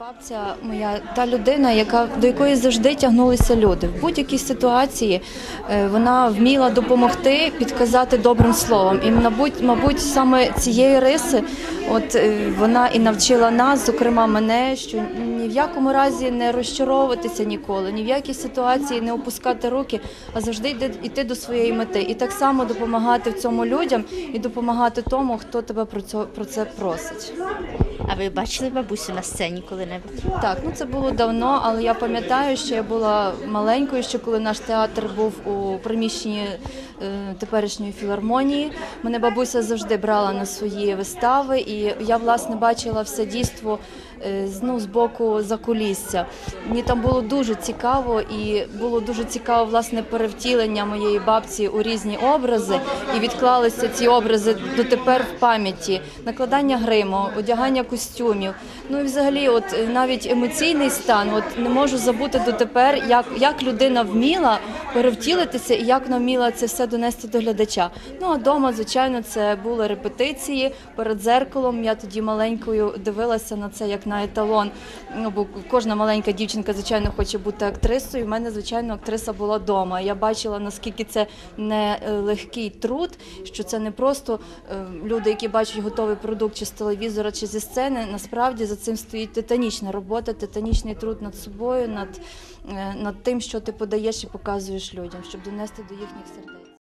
Бабця моя та людина, яка до якої завжди тягнулися люди. В будь-якій ситуації е, вона вміла допомогти, підказати добрим словом. І мабуть, мабуть, саме цієї риси, от е, вона і навчила нас, зокрема мене, що ні в якому разі не розчаровуватися ніколи, ні в якій ситуації не опускати руки, а завжди йти, до своєї мети. І так само допомагати в цьому людям і допомагати тому, хто тебе про це просить. А ви бачили бабусю на сцені коли-небудь? Так, ну це було давно, але я пам'ятаю, що я була маленькою, ще коли наш театр був у приміщенні е, теперішньої філармонії. Мене бабуся завжди брала на свої вистави, і я власне бачила все дійство е, з- ну, з боку закулісся. Мені там було дуже цікаво, і було дуже цікаво власне перевтілення моєї бабці у різні образи, і відклалися ці образи дотепер в пам'яті. Накладання гриму, одягання костюмів. Ну і взагалі, от е, навіть емоційний стан, от не можу забути дотепер, як, як людина вміла перевтілитися і як вона вміла це все донести до глядача. Ну а вдома, звичайно, це були репетиції перед зеркалом. Я тоді маленькою дивилася на це як на еталон. Ну бо кожна маленька дівчинка, звичайно, хоче бути актрисою. У мене, звичайно, актриса була вдома. Я бачила наскільки це не е, легкий труд, що це не просто е, люди, які бачать готовий продукт чи з телевізора, чи зі сцени. Насправді за цим стоїть титанічна робота, титанічний труд над собою, над, е, над тим, що ти подаєш і показуєш людям, щоб донести до їхніх сердець.